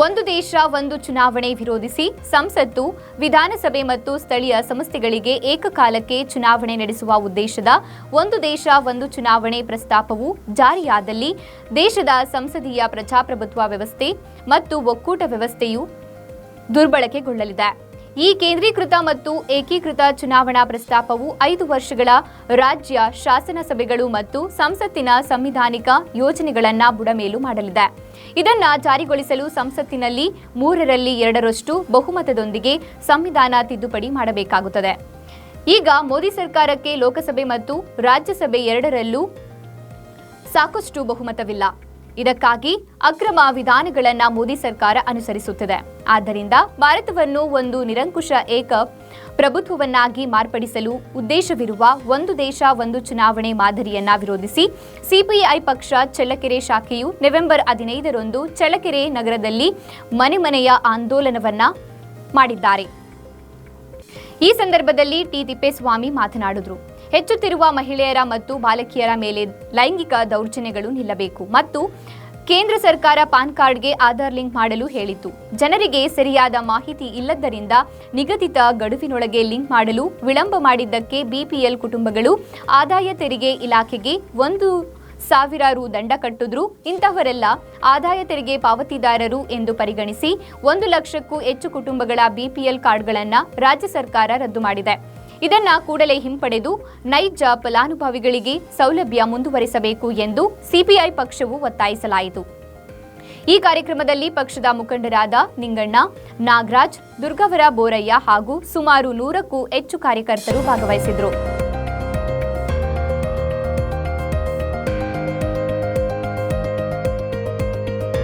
ಒಂದು ದೇಶ, ಒಂದು ಚುನಾವಣೆ ವಿರೋಧಿಸಿ ಸಂಸತ್ತು, ವಿಧಾನಸಭೆ ಮತ್ತು ಸ್ಥಳೀಯ ಸಂಸ್ಥೆಗಳಿಗೆ ಏಕಕಾಲಕ್ಕೆ ಚುನಾವಣೆ ನಡೆಸುವ ಉದ್ದೇಶದ ಒಂದು ದೇಶ, ಒಂದು ಚುನಾವಣೆ ಪ್ರಸ್ತಾಪವು ಜಾರಿಯಾದಲ್ಲಿ ದೇಶದ ಸಂಸದೀಯ ಪ್ರಜಾಪ್ರಭುತ್ವ ವ್ಯವಸ್ಥೆ ಮತ್ತು ಒಕ್ಕೂಟ ವ್ಯವಸ್ಥೆಯು ದುರ್ಬಳಕೆಗೊಳ್ಳಲಿದೆ. ಈ ಕೇಂದ್ರೀಕೃತ ಮತ್ತು ಏಕೀಕೃತ ಚುನಾವಣಾ ಪ್ರಸ್ತಾಪವು ಐದು ವರ್ಷಗಳ ರಾಜ್ಯ ಶಾಸನ ಸಭೆಗಳು ಮತ್ತು ಸಂಸತ್ತಿನ ಸಂವಿಧಾನಿಕ ಯೋಜನೆಗಳನ್ನು ಬುಡಮೇಲು ಮಾಡಲಿದೆ. ಇದನ್ನು ಜಾರಿಗೊಳಿಸಲು ಸಂಸತ್ತಿನಲ್ಲಿ ಮೂರರಲ್ಲಿ ಎರಡರಷ್ಟು ಬಹುಮತದೊಂದಿಗೆ ಸಂವಿಧಾನ ತಿದ್ದುಪಡಿ ಮಾಡಬೇಕಾಗುತ್ತದೆ. ಈಗ ಮೋದಿ ಸರ್ಕಾರಕ್ಕೆ ಲೋಕಸಭೆ ಮತ್ತು ರಾಜ್ಯಸಭೆ ಎರಡರಲ್ಲೂ ಸಾಕಷ್ಟು ಬಹುಮತವಿಲ್ಲ. ಇದಕ್ಕಾಗಿ ಅಕ್ರಮ ವಿಧಾನಗಳನ್ನು ಮೋದಿ ಸರ್ಕಾರ ಅನುಸರಿಸುತ್ತಿದೆ. ಆದ್ದರಿಂದ ಭಾರತವನ್ನು ಒಂದು ನಿರಂಕುಶ ಏಕ ಪ್ರಭುತ್ವವನ್ನಾಗಿ ಮಾರ್ಪಡಿಸಲು ಉದ್ದೇಶವಿರುವ ಒಂದು ದೇಶ, ಒಂದು ಚುನಾವಣೆ ಮಾದರಿಯನ್ನ ವಿರೋಧಿಸಿ ಸಿಪಿಐ ಪಕ್ಷ ಚಳ್ಳಕೆರೆ ಶಾಖೆಯು ನವೆಂಬರ್ ಹದಿನೈದರಂದು ಚಳ್ಳಕೆರೆ ನಗರದಲ್ಲಿ ಮನೆ ಮನೆಯ ಆಂದೋಲನವನ್ನ ಮಾಡಿದ್ದಾರೆ. ಈ ಸಂದರ್ಭದಲ್ಲಿ ಟಿ ತಿಪ್ಪೇಸ್ವಾಮಿ ಮಾತನಾಡಿದರು. ಹೆಚ್ಚುತ್ತಿರುವ ಮಹಿಳೆಯರ ಮತ್ತು ಬಾಲಕಿಯರ ಮೇಲೆ ಲೈಂಗಿಕ ದೌರ್ಜನ್ಯಗಳು ನಿಲ್ಲಬೇಕು ಮತ್ತು ಕೇಂದ್ರ ಸರ್ಕಾರ ಪಾನ್ ಕಾರ್ಡ್ಗೆ ಆಧಾರ್ ಲಿಂಕ್ ಮಾಡಲು ಹೇಳಿತು ಜನರಿಗೆ ಸರಿಯಾದ ಮಾಹಿತಿ ಇಲ್ಲದ್ದರಿಂದ ನಿಗದಿತ ಗಡುವಿನೊಳಗೆ ಲಿಂಕ್ ಮಾಡಲು ವಿಳಂಬ ಮಾಡಿದ್ದಕ್ಕೆ ಬಿಪಿಎಲ್ ಕುಟುಂಬಗಳು ಆದಾಯ ತೆರಿಗೆ ಇಲಾಖೆಗೆ ಒಂದು ಸಾವಿರ ರು ದಂಡ ಕಟ್ಟಿದ್ರು. ಇಂತಹವರೆಲ್ಲ ಆದಾಯ ತೆರಿಗೆ ಪಾವತಿದಾರರು ಎಂದು ಪರಿಗಣಿಸಿ ಒಂದು ಲಕ್ಷಕ್ಕೂ ಹೆಚ್ಚು ಕುಟುಂಬಗಳ ಬಿಪಿಎಲ್ ಕಾರ್ಡ್ಗಳನ್ನು ರಾಜ್ಯ ಸರ್ಕಾರ ರದ್ದು ಮಾಡಿದೆ. ಇದನ್ನ ಕೂಡಲೇ ಹಿಂಪಡೆದು ನೈಜ ಫಲಾನುಭವಿಗಳಿಗೆ ಸೌಲಭ್ಯ ಮುಂದುವರಿಸಬೇಕು ಎಂದು ಸಿಪಿಐ ಪಕ್ಷವು ಒತ್ತಾಯಿಸಲಾಯಿತು. ಈ ಕಾರ್ಯಕ್ರಮದಲ್ಲಿ ಪಕ್ಷದ ಮುಖಂಡರಾದ ನಿಂಗಣ್ಣ, ನಾಗರಾಜ್, ದುರ್ಗವರ ಬೋರಯ್ಯ ಹಾಗೂ ಸುಮಾರು ನೂರಕ್ಕೂ ಹೆಚ್ಚು ಕಾರ್ಯಕರ್ತರು ಭಾಗವಹಿಸಿದ್ರು.